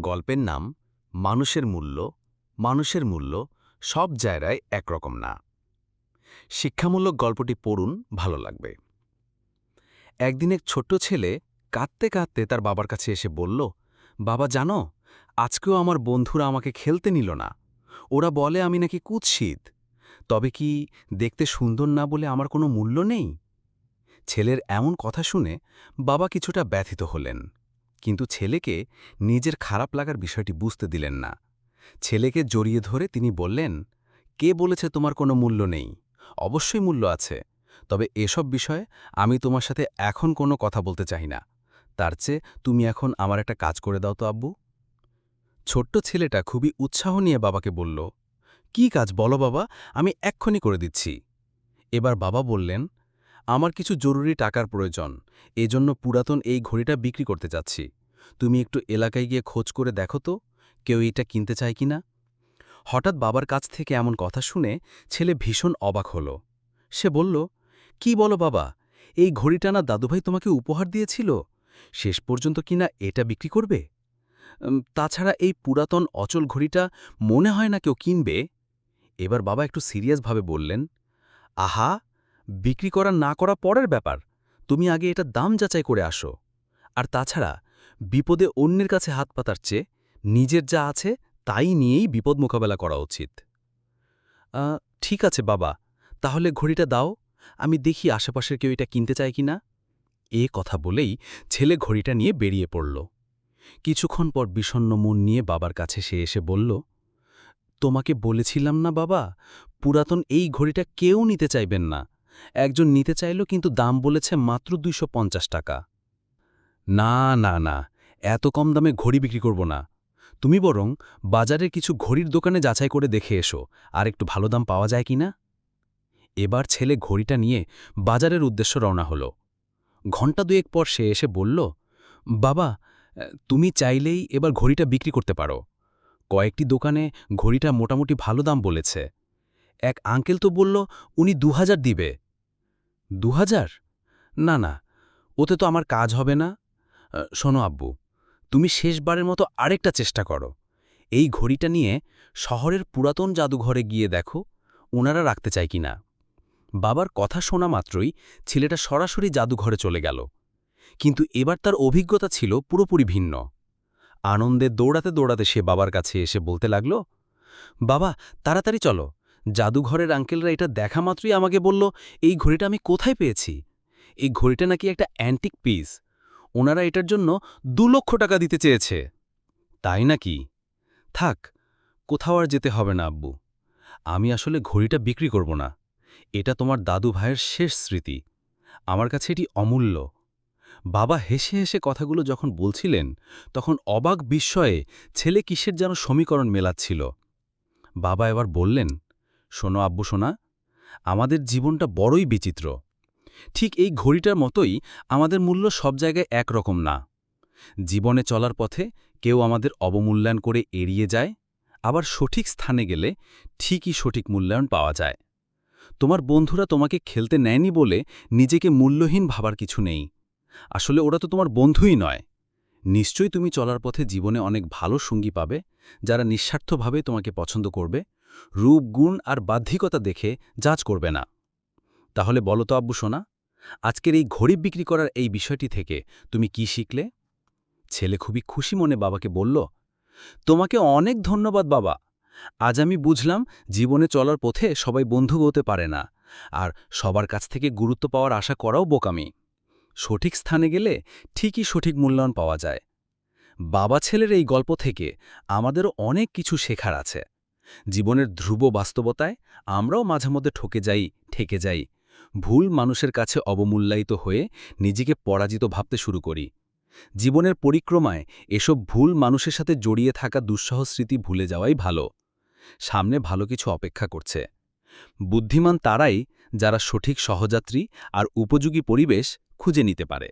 গল্পের নাম মানুষের মূল্য মানুষের মূল্য সব জায়গায় একরকম না। শিক্ষামূলক গল্পটি পড়ুন, ভালো লাগবে। একদিন এক ছোট্ট ছেলে কাঁদতে কাঁদতে তার বাবার কাছে এসে বলল, বাবা, জানো, আজকেও আমার বন্ধুরা আমাকে খেলতে নিল না। ওরা বলে আমি নাকি কুৎসিত। তবে কি দেখতে সুন্দর না বলে আমার কোনো মূল্য নেই? ছেলের এমন কথা শুনে বাবা কিছুটা ব্যথিত হলেন। কিন্তু ছেলেকে নিজের খারাপ লাগার বিষয়টি বুঝতে দিলেন না। ছেলেকে জড়িয়ে ধরে তিনি বললেন, কে বলেছে তোমার কোনো মূল্য নেই? অবশ্যই মূল্য আছে। তবে এসব বিষয়ে আমি তোমার সাথে এখন কোনো কথা বলতে চাই না। তার চেয়ে তুমি এখন আমার একটা কাজ করে দাও তো আব্বু। ছোট্ট ছেলেটা খুবই উৎসাহ নিয়ে বাবাকে বলল, কি কাজ বলো বাবা, আমি এক্ষুনি করে দিচ্ছি। এবার বাবা বললেন, আমার কিছু জরুরি টাকার প্রয়োজন, এজন্য পুরাতন এই ঘড়িটা বিক্রি করতে যাচ্ছি। তুমি একটু এলাকায় গিয়ে খোঁজ করে দেখো তো, কেউ এটা কিনতে চায় কি না হঠাৎ বাবার কাছ থেকে এমন কথা শুনে ছেলে ভীষণ অবাক হল। সে বলল, কি বলো বাবা, এই ঘড়িটা না দাদুভাই তোমাকে উপহার দিয়েছিল, শেষ পর্যন্ত কিনা এটা বিক্রি করবে? তাছাড়া এই পুরাতন অচল ঘড়িটা মনে হয় না কেউ কিনবে। এবার বাবা একটু সিরিয়াসভাবে বললেন, আহা, বিক্রি করা না করা পরের ব্যাপার, তুমি আগে এটা দাম যাচাই করে আসো। আর তাছাড়া বিপদে অন্যের কাছে হাত পাতার চেয়ে নিজের যা আছে তাই নিয়েই বিপদ মোকাবেলা করা উচিত। ঠিক আছে বাবা, তাহলে ঘড়িটা দাও, আমি দেখি আশেপাশের কেউ এটা কিনতে চায় কি না এ কথা বলেই ছেলে ঘড়িটা নিয়ে বেরিয়ে পড়ল। কিছুক্ষণ পর বিষণ্ণ মন নিয়ে বাবার কাছে সে এসে বলল, তোমাকে বলেছিলাম না বাবা, পুরাতন এই ঘড়িটা কেউ নিতে চাইবেন না। একজন নিতে চাইল কিন্তু দাম বলেছে মাত্র দুইশো পঞ্চাশ টাকা। না না না এত কম দামে ঘড়ি বিক্রি করব না। তুমি বরং বাজারের কিছু ঘড়ির দোকানে যাচাই করে দেখে এসো, আর একটু ভালো দাম পাওয়া যায় কি না? এবার ছেলে ঘড়িটা নিয়ে বাজারের উদ্দেশ্য রওনা হল। ঘণ্টা দুয়েক পর সে এসে বলল, বাবা, তুমি চাইলেই এবার ঘড়িটা বিক্রি করতে পারো। কয়েকটি দোকানে ঘড়িটা মোটামুটি ভালো দাম বলেছে। এক আঙ্কেল তো বলল, উনি দু হাজার দিবে। দু হাজার না না, ওতে তো আমার কাজ হবে না। শোনো আব্বু তুমি শেষবারের মতো আরেকটা চেষ্টা করো। এই ঘড়িটা নিয়ে শহরের পুরাতন জাদুঘরে গিয়ে দেখো ওনারা রাখতে চায় কিনা বাবার কথা শোনা মাত্রই ছেলেটা সরাসরি জাদুঘরে চলে গেল। কিন্তু এবার তার অভিজ্ঞতা ছিল পুরোপুরি ভিন্ন। আনন্দে দৌড়াতে দৌড়াতে সে বাবার কাছে এসে বলতে লাগল, বাবা, তাড়াতাড়ি চলো। জাদুঘরের আঙ্কেলরা এটা দেখা মাত্রই আমাকে বলল, এই ঘড়িটা আমি কোথায় পেয়েছি? এই ঘড়িটা নাকি একটা অ্যান্টিক পিস। ওনারা এটার জন্য দু লক্ষ টাকা দিতে চেয়েছে। তাই নাকি? থাক, কোথাও আর যেতে হবে না, আব্বু। আমি আসলে ঘড়িটা বিক্রি করব না। এটা তোমার দাদু ভাইয়ের শেষ স্মৃতি। আমার কাছে এটি অমূল্য। বাবা হেসে হেসে কথাগুলো যখন বলছিলেন, তখন অবাক বিস্ময়ে ছেলে কিসের যেন সমীকরণ মেলাচ্ছিল। বাবা এবার বললেন, শোনো আব্বু, শোনা, আমাদের জীবনটা বড়ই বিচিত্র। ঠিক এই ঘড়িটার মতোই আমাদের মূল্য সব জায়গায় একরকম না। জীবনে চলার পথে কেউ আমাদের অবমূল্যায়ন করে এড়িয়ে যায়, আবার সঠিক স্থানে গেলে ঠিকই সঠিক মূল্যায়ন পাওয়া যায়। তোমার বন্ধুরা তোমাকে খেলতে নেয়নি বলে নিজেকে মূল্যহীন ভাবার কিছু নেই। আসলে ওরা তো তোমার বন্ধুই নয়। নিশ্চয়ই তুমি চলার পথে জীবনে অনেক ভালো সঙ্গী পাবে, যারা নিঃস্বার্থভাবে তোমাকে পছন্দ করবে, রূপ, গুণ আর বাহ্যিকতা দেখে যাচ করবে না। তাহলে বলো তো আব্বু সোনা আজকের এই ঘড়ি বিক্রি করার এই বিষয়টি থেকে তুমি কি শিখলে? ছেলে খুবই খুশি মনে বাবাকে বলল, তোমাকে অনেক ধন্যবাদ বাবা। আজ আমি বুঝলাম জীবনে চলার পথে সবাই বন্ধু হতে পারে না, আর সবার কাছ থেকে গুরুত্ব পাওয়ার আশা করাও বোকামি। সঠিক স্থানে গেলে ঠিকই সঠিক মূল্যায়ন পাওয়া যায়। বাবা ছেলের এই গল্প থেকে আমাদেরও অনেক কিছু শেখার আছে। জীবনের ধ্রুব বাস্তবতায় আমরাও মাঝে মধ্যে ঠকে যাই, ঠেকে যাই ভুল মানুষের কাছে অবমূল্যায়িত হয়ে নিজেকে পরাজিত ভাবতে শুরু করি। জীবনের পরিক্রমায় এসব ভুল মানুষের সাথে জড়িয়ে থাকা দুঃসহ স্মৃতি ভুলে যাওয়াই ভালো। সামনে ভালো কিছু অপেক্ষা করছে। বুদ্ধিমান তারাই যারা সঠিক সহযাত্রী আর উপযোগী পরিবেশ খুঁজে নিতে পারে।